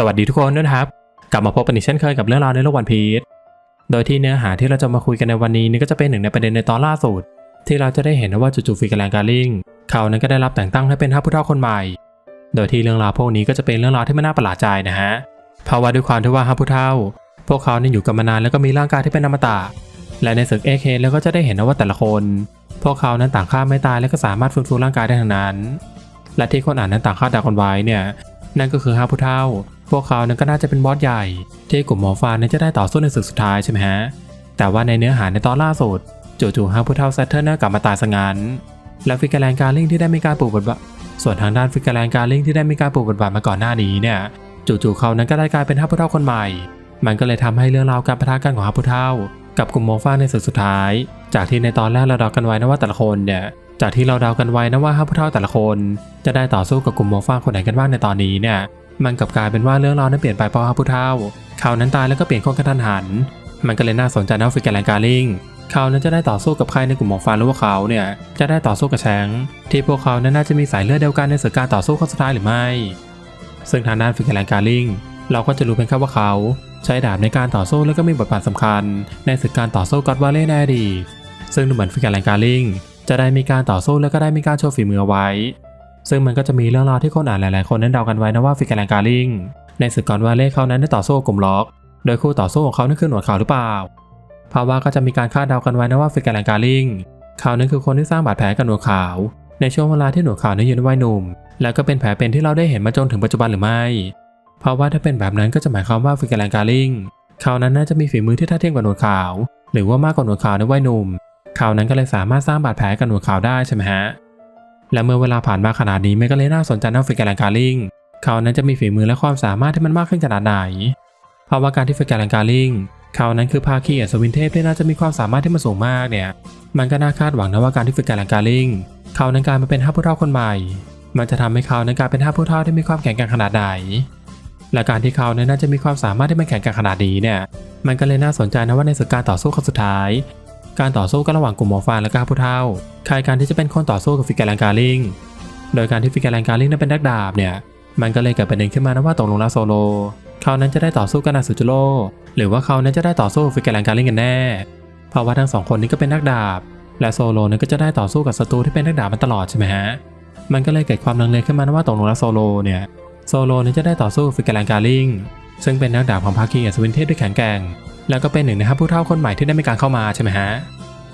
สวัสดีทุกคนด้วยนะครับ กลับมาพบกันอีกเช่นเคยกับเรื่องราวในโลกวันพีชโดยที่เนื้อหาที่เราจะมาคุยกันในวันนี้นี่ก็จะเป็นหนึ่งในประเด็นในตอนล่าสุด ที่เราจะได้เห็นนะว่าจู่ๆฟิกแลนการลิงเขานั้นก็ได้รับแต่งตั้งให้เป็นท้าผู้เฒ่าคนใหม่ โดยที่เรื่องราวพวกนี้ก็จะเป็นเรื่องราวที่ไม่น่าประหลาดใจนะฮะเพราะว่าด้วยความที่ว่าท้าผู้เฒ่า พวกเขาเนี่ยอยู่กันมานานแล้วก็มีร่างกายที่เป็นอมตะและในศึกเอเคแล้วก็จะได้เห็นนะว่าแต่ละคน พวกเขานั้นต่างฆ่าไม่ตายและก็สามารถฟื้นฟูร่างกายได้ทั้งนั้น และที่คนอ่านนั้นต่างคาดเดากันไว้เนี่ยนั่นก็คือห้าผู้เฒ่า พวกเขานั้นก็น่าจะเป็นบอสใหญ่ ที่กลุ่มหมอฟานนั้นจะได้ต่อสู้ในศึกสุดท้ายใช่ไหมฮะ แต่ว่าในเนื้อหาในตอนล่าสุดจู่ๆห้าผู้เฒ่าแซตเทิลน่ากลับมาตายซะงั้นและฟิกเกอร์แลนการลิงที่ได้มีการปลูกบทบาทส่วนทางด้านฟิกเกอร์แลนการลิงที่ได้มีการปลูกบทบาทมาก่อนหน้านี้เนี่ยจู่ๆเขานั้นก็ได้กลายเป็นห้าผู้เฒ่าคนใหม่ มันก็เลยทำให้เรื่องราวการประทะกันของห้าผู้เฒ่า กับกลุ่มหมอฟานในศึกสุดท้าย จากที่ในตอนแรกเราเดากันไว้นะว่าแต่ละคนเนี่ยจากที่เราเดากันไว้นะว่าห้าผู้เฒ่าแต่ละคน จะได้ต่อสู้กับกลุ่มหมอฟางคนไหนกันบ้างในตอนนี้เนี่ย มันกลับกลายเป็นว่าเรื่องราวนั้นเปลี่ยนไปเพราะห้าผู้เฒ่าเขานั้นตายแล้วก็เปลี่ยนคนกระทันหัน มันก็เลยน่าสนใจนะว่าฟิกเกแลนการลิงเขานั้นจะได้ต่อสู้กับใครในกลุ่มหมอฟางหรือว่าเขาเนี่ยจะได้ต่อสู้กับแชงที่พวกเขานั้นน่าจะมีสายเลือดเดียวกันในศึกการต่อสู้ครั้งสุดท้ายหรือไม่ ซึ่งทางด้านฟิกเกแลนการลิงเราก็จะรู้เพียงแค่ว่าเขาใช้ดาบในการต่อสู้แล้วก็มีบทบาทสำคัญ ในศึกการต่อสู้ก็อดวาเล่ในอดีตซึ่งดูเหมือนฟิกเกแลนการลิงจะได้มีการต่อสู้แล้วก็ได้มีการโชว์ฝีมือไว้ ซึ่งมันก็จะมีเรื่องราวที่คนอ่านหลาย ๆ คนนั้นเดากันไว้นะว่าฟิกเกแลนการลิงในศึกก่อนวาเล่เขานั้นได้ต่อสู้กลุ่มล็อก โดยคู่ต่อสู้ของเขานั่นคือหนวดขาวหรือเปล่าเพราว่าก็จะมีการคาดเดากันไว้นะว่าฟิกเกแลนการลิงเขานั้นคือคนที่สร้างบาดแผลกับหนวดขาว ในช่วงเวลาที่หนวดขาวนั้นอยู่ในวัยหนุ่ม แล้วก็เป็นแผลเป็นที่เราได้เห็นมาจนถึงปัจจุบันหรือไม่ เพราะว่าถ้าเป็นแบบนั้นก็จะหมายความว่าฟิกเกแลนการลิงเขานั้นน่าจะมีฝีมือที่ท่าเทียมกับหนวดขาว หรือว่ามากกว่าหนวดขาวในวัยหนุ่ม เขานั้นก็เลยสามารถสร้างบาดแผลกับหนวดขาวได้ใช่ไหมฮะ และเมื่อเวลาผ่านมาขนาดนี้มันก็เลยน่าสนใจนะฟิกเกอร์แลนการลิงเขานั้นจะมีฝีมือและความสามารถที่มันมากขึ้นขนาดไหน เพราะว่าการที่ฟิกเกอร์แลนการลิงเขานั้นคือภาคีอัศวินเทพที่น่าจะมีความสามารถที่มันสูงมากเนี่ย มันก็น่าคาดหวังนะว่าการที่ฟิกเกอร์แลนการลิงเขานั้นกลายมาเป็นห้าผู้เฒ่าคนใหม่ มันจะทำให้เขานั้นกลายเป็นห้าผู้เฒ่าที่มีความแข็งแกร่งขนาดไหนและการที่เขานั้นน่าจะมีความสามารถที่มันแข็งแกร่งขนาดนี้เนี่ย มันก็เลยน่าสนใจนะว่าในศึกการต่อสู้ครั้งสุดท้าย การต่อสู้กันระหว่างกลุ่มหมอฟานและก้าผู้เฒ่าใครการที่จะเป็นคนต่อสู้กับฟิกเกอร์แลนการลิง โดยการที่ฟิกเกอร์แลนการลิงนั้นเป็นนักดาบเนี่ย มันก็เลยเกิดประเด็นขึ้นมานะว่าตกลงแล้วโซโล เขานั้นจะได้ต่อสู้กับนาซูจูโร่หรือว่าเขานั้นจะได้ต่อสู้กับฟิกเกอร์แลนการลิงกันแน่ เพราะว่าทั้งสองคนนี้ก็เป็นนักดาบ และโซโลนั้นก็จะได้ต่อสู้กับศัตรูที่เป็นนักดาบมันตลอดใช่ไหมฮะ มันก็เลยเกิดความลังเลขึ้นมานะว่าตกลงแล้วโซโลเนี่ย โซโลนั้นจะได้ต่อสู้กับฟิกเกอร์แลนการลิง ซึ่งเป็นนักดาบของภาคีอัศวินเทพด้วยแข็งแกร่ง แล้วก็เป็นหนึ่งในห้าผู้เฒ่าคนใหม่ที่ได้มีการเข้ามาใช่ไหมฮะ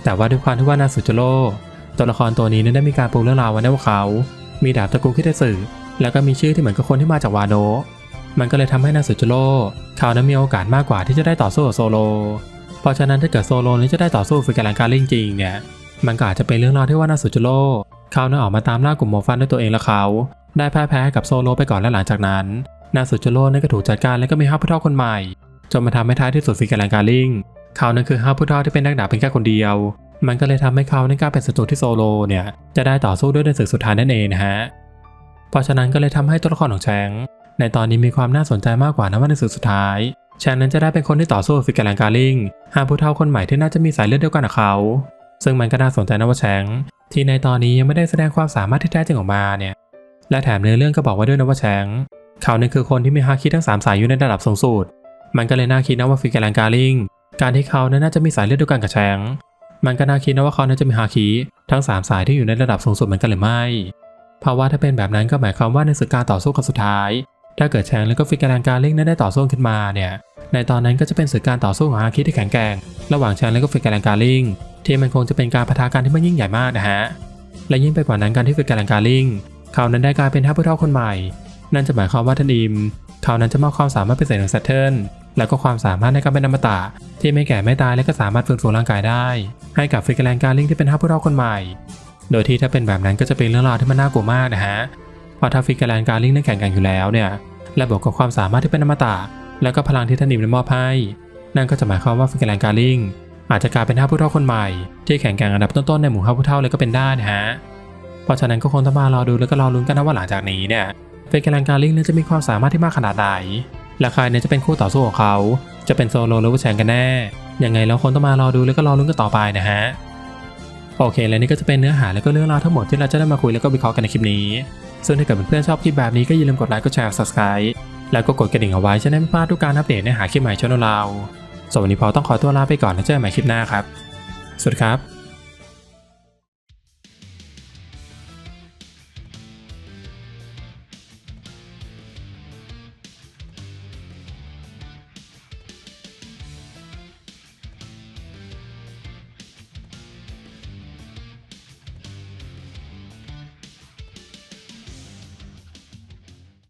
แต่ว่าด้วยความที่ว่านาสุจโร่ตัวละครตัวนี้นั้นได้มีการปูเรื่องราวไว้ในว่าเขา มีดาบตระกูลคิเตสึแล้วก็มีชื่อที่เหมือนกับคนที่มาจากวาโนะมันก็เลยทำให้นาสุจโร่เขานั้นมีโอกาสมากกว่าที่จะได้ต่อสู้กับโซโล เพราะฉะนั้นถ้าเกิดโซโลนี้จะได้ต่อสู้กับฟิกกอร์แลนการลิงจริงเนี่ย มันก็อาจจะเป็นเรื่องราวที่ว่านาสุจโร่เขานั้นออกมาตามล่ากลุ่มหมฟันด้วยตัวเองและเขา ได้แพ้ให้กับโซโลไปก่อนและหลังจากนั้น นาสุจโร่นั้นก็ถูกจัดการแล้วก็มีห้าผู้เฒ่าคนใหม่ จนมาทำให้ท้ายที่สุดฟิกกอร์แลนการลิงเขานั้นคือห้าผู้เฒ่าที่เป็นนักดาบเพียงแค่คนเดียว มันก็เลยทำให้เขาในกล้าเป็นศัตรูที่โซโลเนี่ยจะได้ต่อสู้ด้วยในศึกสุดท้ายนั่นเองนะฮะเพราะฉะนั้นก็เลยทำให้ตัวละครของแชงในตอนนี้มีความน่าสนใจมากกว่านะว่าในศึกสุดท้ายแชงนั้นจะได้เป็นคนที่ต่อสู้ฟิกกอร์แลนการลิงห้าผู้เฒ่าคนใหม่ที่น่าจะมีสายเลือดเดียวกันกับเขา ซึ่งมันก็น่าสนใจนะว่าแชงที่ในตอนนี้ยังไม่ได้แสดงความสามารถที่แท้จริงออกมาเนี่ยและแถมเนื้อเรื่องก็บอกไว้ด้วยนะว่าแชงเขาเนี่ยคือคนที่มีฮาคิทั้งสามสายอยู่ในระดับสูงสุด มันก็เลยน่าคิดนะว่าฟิกเกอร์แลนการลิง การที่เขานั้นน่าจะมีสายเลือดเดียวกันกับแชง มันก็น่าคิดนะว่าเขาน่าจะมีฮาคิทั้ง 3 สายที่อยู่ในระดับสูงสุดเหมือนกันหรือไม่ เพราะว่าถ้าเป็นแบบนั้นก็หมายความว่าในศึกการต่อสู้ครั้งสุดท้าย ถ้าเกิดแชงแล้วก็ฟิกเกอร์แลนการลิงนั้นได้ต่อสู้ขึ้นมาเนี่ย ในตอนนั้นก็จะเป็นศึกการต่อสู้ของฮาคิที่แข็งแกร่ง ระหว่างแชงและก็ฟิกเกอร์แลนการลิงที่มันคงจะเป็นการปะทะกันที่มันยิ่งใหญ่มากนะฮะ และยิ่งไปกว่านั้นการที่ฟิกเกอร์แลนการลิงเขานั้นได้กลายเป็นท่าผู้เฒ่าคนใหม่ นั่นจะหมายความว่าทันอิมเขานั้นจะมอบความสามารถพิเศษของแซตเทิล แล้วก็ความสามารถในการเป็นอมตะที่ไม่แก่ไม่ตายและก็สามารถฟื้นฟูร่างกายได้ ให้กับฟิกเกอร์แลนการลิงที่เป็นห้าผู้เฒ่าคนใหม่ โดยที่ถ้าเป็นแบบนั้นก็จะเป็นเรื่องราวที่มันน่ากลัวมากนะฮะเพราะถ้าฟิกเกอร์แลนการลิงนั้นแข็งกร่งอยู่แล้วเนี่ยและบวกกับความสามารถที่เป็นอมตะแล้วก็พลังที่ท่านนิมได้มอบให้นั่นก็จะหมายความว่าฟิกเกอร์แลนการลิงอาจจะกลายเป็นห้าผู้เฒ่าคนใหม่ ที่แข็งกร่งอันดับต้นๆในหมู่ห้าผู้เฒ่าเลยก็เป็นได้นะฮะเพราะฉะนั้นก็คงต้องมารอดูแล้วก็รอลุ้นกันนะว่าหลังจากนี้เนี่ยฟิกแลนการลิงนั้นจะมีความสามารถที่มากขนาดไหน และใครเนี่ยจะเป็นคู่ต่อสู้ของเขา จะเป็นโซโลหรือว่าแชงกันแน่ ยังไงแล้วคนต้องมารอดูแล้วก็รอลุ้นกันต่อไปนะฮะ โอเค และนี่ก็จะเป็นเนื้อหาและก็เรื่องราวทั้งหมดที่เราจะได้มาคุยแล้วก็วิเคราะห์กันในคลิปนี้ ซึ่งถ้าเกิดเพื่อนๆชอบคลิปแบบนี้ก็อย่าลืมกดไลค์ กดแชร์ subscribe แล้วก็กดกระดิ่งเอาไว้จะได้ไม่พลาดทุกการอัปเดตเนื้อหาคลิปใหม่ช่องเราส่วนวันนี้พอต้องขอตัวลาไปก่อนแล้วเจอกันใหม่คลิปหน้าครับ สวัสดีครับ